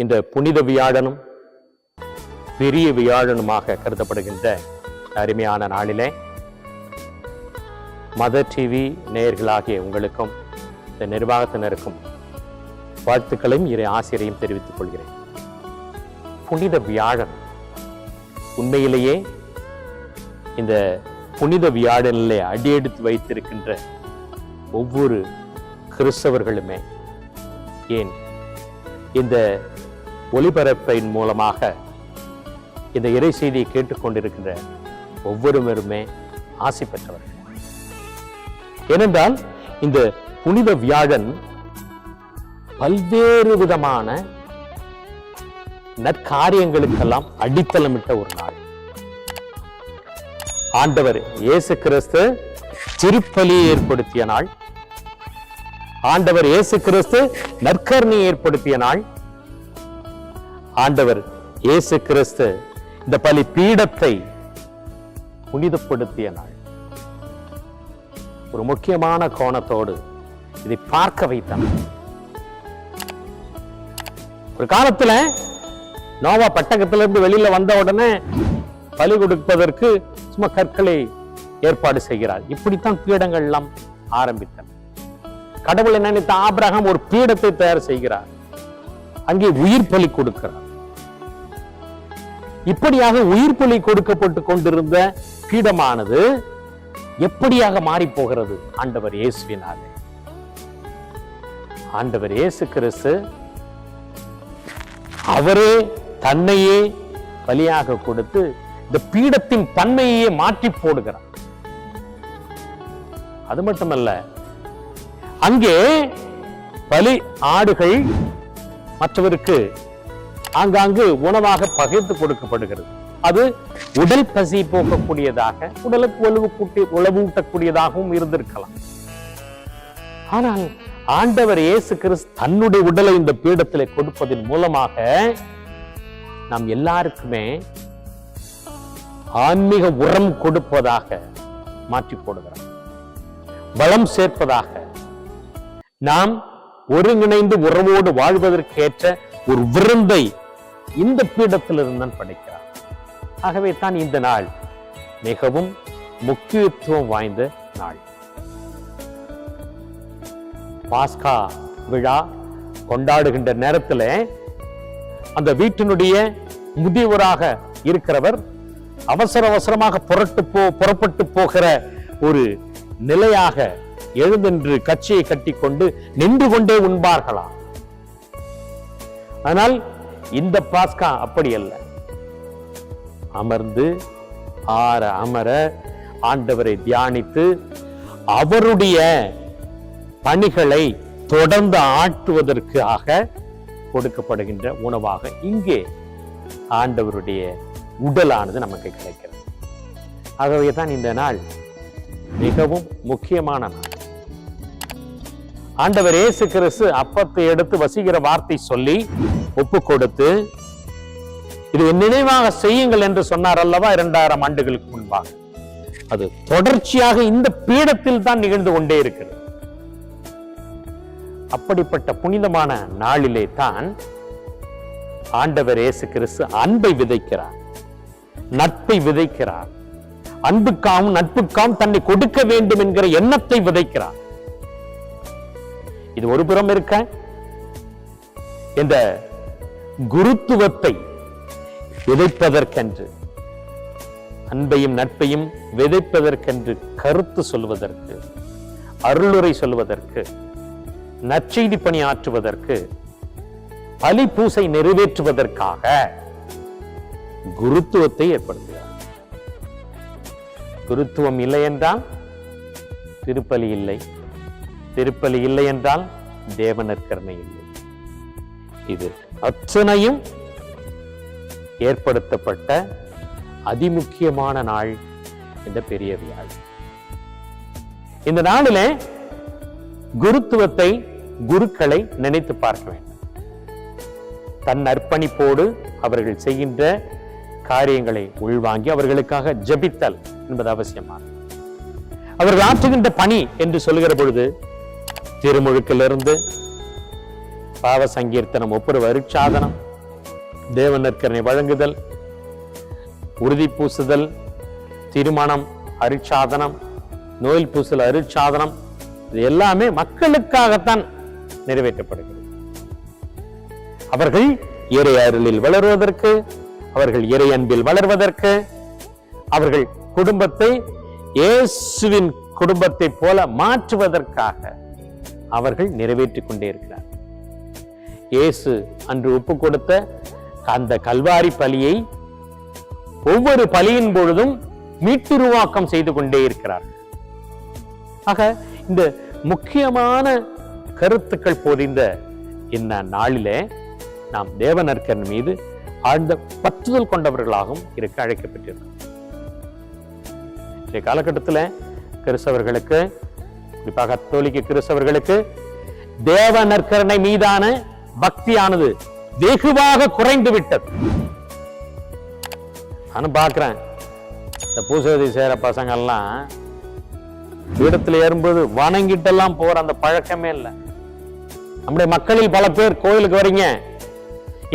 இந்த புனித வியாழனும் பெரிய வியாழனுமாக கருதப்படுகின்ற அருமையான நாளிலே மதர் டிவி நேயர்களாகிய உங்களுக்கும் இந்த நிர்வாகத்தினருக்கும் வாழ்த்துக்களையும் இறை ஆசிரியரையும் தெரிவித்துக் கொள்கிறேன். புனித வியாழன் உண்மையிலேயே இந்த புனித வியாழனிலே அடியெடுத்து வைத்திருக்கின்ற ஒவ்வொரு கிறிஸ்தவர்களுமே ஏன் இந்த ஒளிபரப்பின் மூலமாக இந்த இறை செய்தியை கேட்டுக்கொண்டிருக்கின்ற ஒவ்வொருவருமே ஆசை பெற்றவர்கள். ஏனென்றால் இந்த புனித வியாழன் பல்வேறு விதமான நற்காரியங்களுக்கெல்லாம் அடித்தளமிட்ட ஒரு நாள். ஆண்டவர் இயேசு கிறிஸ்து திருப்பலியை ஏற்படுத்திய நாள். ஆண்டவர் இயேசு கிறிஸ்து நற்கருணையை ஏற்படுத்திய நாள். ஆண்டவர் இயேசு கிறிஸ்து இந்த பலி பீடத்தை புனிதப்படுத்திய நாள். ஒரு முக்கியமான கோணத்தோடு இதை பார்க்க வைத்தார் ஒரு காலத்துல நோவா பட்டகத்திலிருந்து வெளியில வந்த உடனே பலி கொடுப்பதற்கு சும்மா கற்களை ஏற்பாடு செய்கிறார். இப்படித்தான் பீடங்கள் எல்லாம் ஆரம்பித்தன. கடவுளை நினைத்த? ஆபிரகம் ஒரு பீடத்தை தயார் செய்கிறார். அங்கே உயிர் பலி கொடுக்கிறார். இப்படியாக உயிர் பலி கொடுக்கப்பட்டு கொண்டிருந்த பீடமானது எப்படியாக மாறி போகிறது ஆண்டவர் இயேசுவினாலே. ஆண்டவர் இயேசு கிறிஸ்து அவரே தன்னையே பலியாக கொடுத்து இந்த பீடத்தின் தன்மையே மாற்றி போடுகிறார். அது மட்டுமல்ல அங்கே பலி ஆடுகள் மற்றவருக்கு ஆங்காங்கு உணவாக பகிர்ந்து கொடுக்கப்படுகிறது. அது உடல் பசி போக்கக்கூடியதாக உடலுக்கு உழவு கூட்டி உழவூட்டக்கூடியதாகவும் இருந்திருக்கலாம். ஆனால் ஆண்டவர் இயேசு கிறிஸ்து தன்னுடைய உடலை இந்த பீடத்திலே கொடுப்பதன் மூலமாக நாம் எல்லாருக்குமே ஆன்மீக உரம் கொடுப்பதாக மாற்றி போடுகிறார் பலம் சேர்ப்பதாக நாம் ஒருங்கிணைந்து உறவோடு வாழ்வதற்கேற்ற ஒரு விருந்தை இந்த பீடத்திலிருந்து தான் படைக்கிறார். ஆகவே தான் இந்த நாள் மிகவும் முக்கியத்துவம் வாய்ந்த நாள். பாஸ்கா விழா கொண்டாடுகின்ற நேரத்தில் அந்த வீட்டினுடைய முதியவராக இருக்கிறவர் அவசர அவசரமாக புரட்டு போ புறப்பட்டு போகிற ஒரு நிலையாக எழுந்தென்று கட்சியை கட்டிக்கொண்டு நின்று கொண்டே உண்பார்களாம் ஆனால் இந்த பாஸ்கா அப்படி அல்ல. அமர்ந்து ஆற அமர ஆண்டவரை தியானித்து அவருடைய பணிகளை தொடர்ந்து ஆற்றுவதற்காக கொடுக்கப்படுகின்ற உணவாக இங்கே ஆண்டவருடைய உடலானது நமக்கு கிடைக்கிறது. ஆகவே தான் இந்த நாள் மிகவும் முக்கியமான நாள். ஆண்டவர் இயேசு கிறிஸ்து அப்பத்தை எடுத்து வசிக்கிற வார்த்தை சொல்லி ஒப்பு கொடுத்து இது நினைவாக செய்யுங்கள் என்று சொன்னார் அல்லவா இரண்டாயிரம் ஆண்டுகளுக்கு முன்பாக. அது தொடர்ச்சியாக இந்த பீடத்தில் தான் நிகழ்ந்து கொண்டே இருக்கிறது. அப்படிப்பட்ட புனிதமான நாளிலே தான் ஆண்டவர் இயேசு கிறிஸ்து அன்பை விதைக்கிறார் நட்பை விதைக்கிறார். அன்புக்காகவும் நட்புக்காகவும் தன்னை கொடுக்க வேண்டும் என்கிற எண்ணத்தை விதைக்கிறார். இது ஒரு புறம் இருக்க. இந்த குருத்துவத்தை விதைப்பதற்கென்று அன்பையும் நட்பையும் விதைப்பதற்கென்று கருத்து சொல்வதற்கு அருளுரை சொல்வதற்கு நற்செய்தி பணி ஆற்றுவதற்கு பலி பூசை நிறைவேற்றுவதற்காக குருத்துவத்தை ஏற்படுத்துகிறார். குருத்துவம் இல்லை என்றால் திருப்பலி இல்லை. திருப்பலி இல்லை என்றால் தேவனற்கரணை இல்லை இது அத்தனையும் ஏற்படுத்தப்பட்ட அதிமுக்கியமான நாள் இந்த பெரிய வியாழ் இந்த நாளில் குருத்துவத்தை குருக்களை நினைத்து பார்க்க வேண்டும். தன் அர்ப்பணிப்போடு அவர்கள் செய்கின்ற காரியங்களை உள்வாங்கி அவர்களுக்காக ஜபித்தல் என்பது அவசியமானது. அவர்கள் ஆற்றுகின்ற பணி என்று சொல்லுகிற பொழுது திருமுழுக்கிலிருந்து பாவ சங்கீர்த்தனம் ஒப்புரு வருட்சாதனம் தேவ நற்கரணை வழங்குதல் உறுதி பூசுதல் திருமணம் அருட்சாதனம் நோயில் பூசல் அருட்சாதனம் இது எல்லாமே மக்களுக்காகத்தான் நிறைவேற்றப்படுகிறது. அவர்கள் இறை அருளில் வளருவதற்கு அவர்கள் இறை அன்பில் வளர்வதற்கு அவர்கள் குடும்பத்தை இயேசுவின் குடும்பத்தை போல மாற்றுவதற்காக அவர்கள் நிறைவேற்றி கொண்டே இருக்கிறார் இயேசு அன்று ஒப்பு கொடுத்த அந்த கல்வாரி பலியை ஒவ்வொரு பலியின் பொழுதும் மீட்டுருவாக்கம் செய்து கொண்டே இருக்கிறார் ஆக இந்த முக்கியமான கருத்துக்கள் பொதிந்த இந்த நாளிலே நாம் தேவநற்கன் மீது ஆழ்ந்த பற்றுதல் கொண்டவர்களாகவும் இருக்க அழைக்கப்பட்டிருக்கிறோம். இன்றைய காலகட்டத்தில் கிறிஸ்தவர்களுக்கு குறிப்பாக கத்தோலிக்க கிறிஸ்தவர்களுக்கு தேவ நற்கரணை மீதான பக்தியானது வெகுவாக குறைந்து விட்டது. நானும் பார்க்கிறேன். இந்த பூசவதி செய்கிற பசங்கள்லாம் இடத்துல ஏறும்போது வணங்கிட்டெல்லாம் போற அந்த பழக்கமே இல்லை. நம்முடைய மக்களில் பல பேர் கோயிலுக்கு வரீங்க.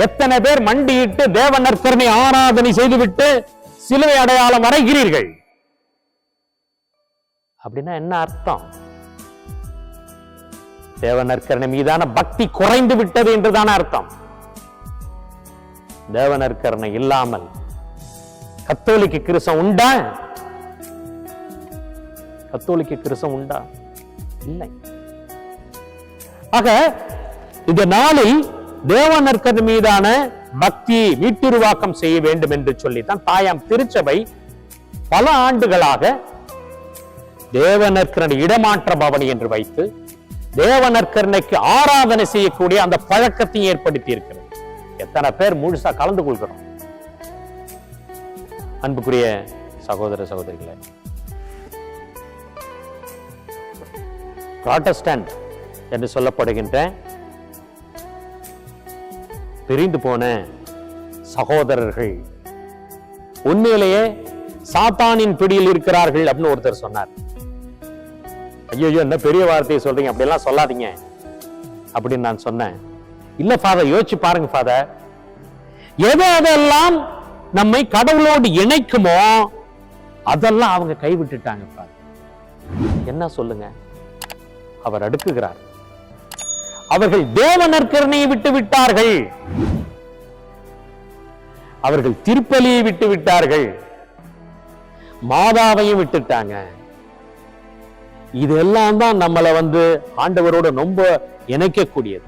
எத்தனை பேர் மண்டியிட்டு தேவ நற்கரணை ஆராதனை செய்துவிட்டு சிலுவை அடையாளம் வரைகிறீர்கள் அப்படின்னா என்ன அர்த்தம்? தேவ நற்கரணை மீதான பக்தி குறைந்து விட்டது என்றுதான அர்த்தம். தேவ நற்கரணை இல்லாமல் கத்தோலிக்க கிறிஸ்தம் உண்டா? கத்தோலிக்க கிறிஸ்தம் உண்டா? இல்லை. ஆக இந்த நாளில் தேவ நற்கர் மீதான பக்தி மீட்டுருவாக்கம் செய்ய வேண்டும் என்று சொல்லித்தான் தாயாம் திருச்சபை பல ஆண்டுகளாக தேவ நற்கரணை இடமாற்ற பவனி என்று வைத்து தேவ நற்கருணைக்கு ஆராதனை செய்யக்கூடிய அந்த பழக்கத்தை ஏற்படுத்தி இருக்கிறது எத்தனை பேர் முழுசா கலந்து கொள்கிறோம். அன்புக்குரிய சகோதர சகோதரிகளை ப்ராட்டஸ்டன்ட் என்று சொல்லப்படுகின்ற பிரிந்து போன சகோதரர்கள் உண்மையிலேயே சாத்தானின் பிடியில் இருக்கிறார்கள் அப்படின்னு ஒருத்தர் சொன்னார். ஐயோ என்ன பெரிய வார்த்தையை சொல்றீங்க? அப்படிலாம் சொல்லாதீங்க. அப்படின்னு நான் சொன்னேன். இல்ல ஃபாதர் யோசிச்சு பாருங்க ஃபாதர் எதை அதெல்லாம் நம்மை கடவுளோடு இணைக்குமோ அதெல்லாம் அவங்க கைவிட்டுட்டாங்க ஃபாதர் என்ன சொல்லுங்க? அவர் அடுக்குகிறார். அவர்கள் தேவ நற்கரணையை விட்டு விட்டார்கள். அவர்கள் திருப்பலியை விட்டு விட்டார்கள். மாதாவையும் விட்டுட்டாங்க. இதெல்லாம் தான் நம்மளை வந்து ஆண்டவரோட ரொம்ப இணைக்கக்கூடியது.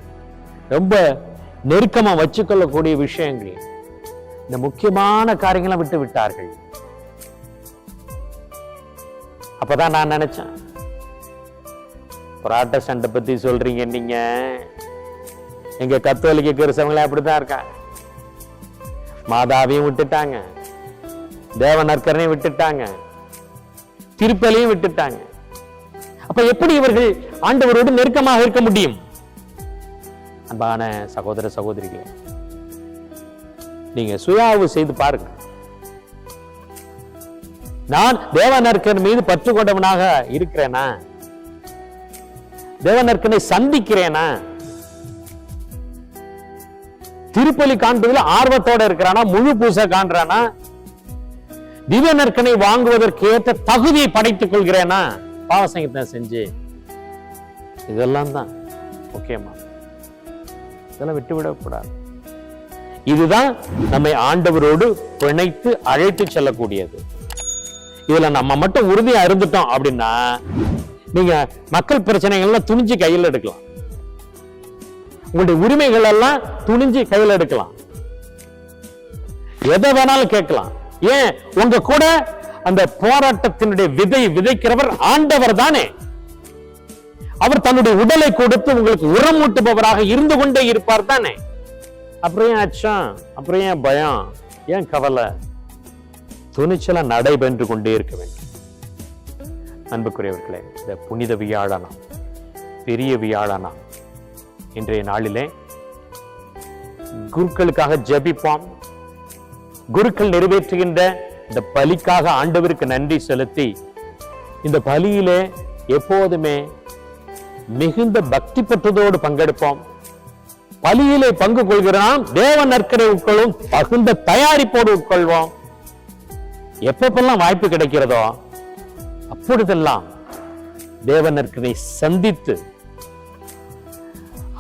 ரொம்ப நெருக்கமா வச்சுக்கொள்ளக்கூடிய விஷயங்கள். இந்த முக்கியமான காரியங்களை விட்டு விட்டார்கள். அப்பதான் நான் நினைச்சேன். புராட்டஸ்டன்ட் பத்தி சொல்றீங்க நீங்க. எங்க கத்தோலிக்க கிறிஸ்தவங்களே அப்படித்தான் இருக்காங்க. மாதாவையும் விட்டுட்டாங்க. தேவ நற்கரனையும் விட்டுட்டாங்க. திருப்பலையும் விட்டுட்டாங்க. அப்ப எப்படி இவர்கள் ஆண்டவரோடு நெருக்கமாக இருக்க முடியும்? அன்பான சகோதர சகோதரிகளே நீங்க சுயாவு செய்து பாருங்க. நான் தேவநற்கன் மீது பற்று கொண்டவனாக இருக்கிறேனா? தேவநற்கனை சந்திக்கிறேனா? திருப்பலி காண்பதில் ஆர்வத்தோட இருக்கிறானா? முழு பூசை காண்றானா? திவ்ய நற்கனை வாங்குவதற்கு ஏற்ற தகுதியை படைத்துக் கொள்கிறேனா? பாவசங்கத்தை செஞ்சு. இதெல்லாம் தான் முக்கியமா. இதெல்லாம் விட்டுவிடக்கூடாது இதுதான் நம்மை ஆண்டவரோடு பிணைத்து அழைத்து செல்லக்கூடியது. இதுல நம்ம மட்டும் உறுதியா இருந்துட்டோம் அப்படின்னா நீங்க மக்கள் பிரச்சனைகள்லாம் துணிஞ்சு கையில் எடுக்கலாம். உங்களுடைய உரிமைகள் எல்லாம் துணிஞ்சு கையில் எடுக்கலாம். எதை வேணாலும் கேட்கலாம். ஏன்? உங்க கூட அந்த போராட்டத்தினுடைய விதை விதைக்கிறவர் ஆண்டவர் தானே. அவர் தன்னுடைய உடலை கொடுத்து உங்களுக்கு உரமூட்டுபவராக இருந்து கொண்டே இருப்பார் தானே. அப்புறம் ஏன் அச்சம்? அப்புறம் ஏன் பயம்? ஏன் கவலை? துணிச்சலா நடைபெற்று கொண்டே இருக்க வேண்டும். அன்புக்குரியவர்களே இந்த புனித வியாழனா பெரிய வியாழனா இன்றைய நாளிலே குருக்களுக்காக ஜெபிப்போம். குருக்கள் நிறைவேற்றுகின்ற இந்த பலிக்காக ஆண்டவருக்கு நன்றி செலுத்தி இந்த பலியிலே எப்போதுமே மிகுந்த பக்தி பெற்றதோடு பங்கெடுப்போம். பலியிலே பங்கு கொள்கிறான் தேவ நற்கரை உட்கொள்ளும் தகுந்த தயாரிப்போடு உட்கொள்வோம். எப்பப்பெல்லாம் வாய்ப்பு கிடைக்கிறதோ அப்பொழுதெல்லாம் தேவ நற்கரை சந்தித்து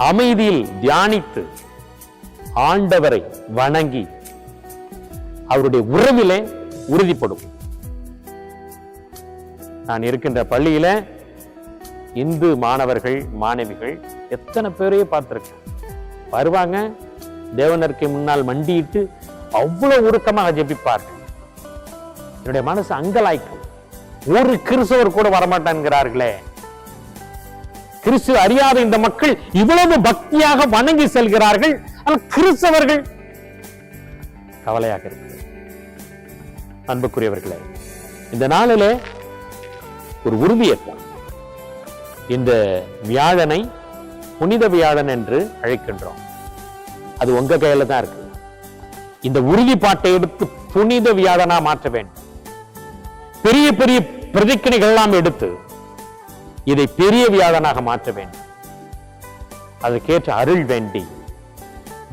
அமைதியில் தியானித்து ஆண்டவரை வணங்கி அவருடைய உறவிலே உறுதிப்படும். நான் இருக்கின்ற பள்ளியில இந்து மாணவர்கள் மாணவிகள் எத்தனை பேரையே பார்த்திருக்கேன். வருவாங்க தேவனருக்கு முன்னால் மண்டியிட்டு அவ்வளவு உருக்கமாக ஜெபிப்பார்கள். என்னுடைய மனசு அங்கலாய்க்கும். ஒரு கிறிஸ்தவர் கூட வரமாட்டான்கிறார்களே. கிறிஸ்து அறியாத இந்த மக்கள் இவ்வளவு பக்தியாக வணங்கி செல்கிறார்கள். ஆனால் கிறிஸ்தவர்கள் கவலையாக இருக்கு. அன்புக்குரியவர்களே இந்த நாளிலே ஒரு உறுதியேற்போம் இந்த வியாழனை புனித வியாழன் என்று அழைக்கின்றோம். அது உங்க கையில தான் இருக்கு. இந்த உறுதிப்பாட்டை எடுத்து புனித வியாழனா மாற்ற வேண்டும். பெரிய பெரிய பிரதிக்கணைகள் எல்லாம் எடுத்து இதை பெரிய வியாழனாக மாற்ற வேண்டும். அதற்கேற்ற அருள் வேண்டி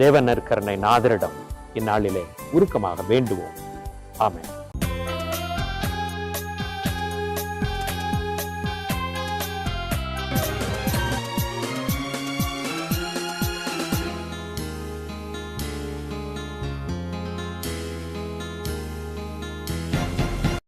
தேவ நற்கரனை நாதரிடம் இந்நாளிலே உருக்கமாக வேண்டுவோம். ஆமேன்.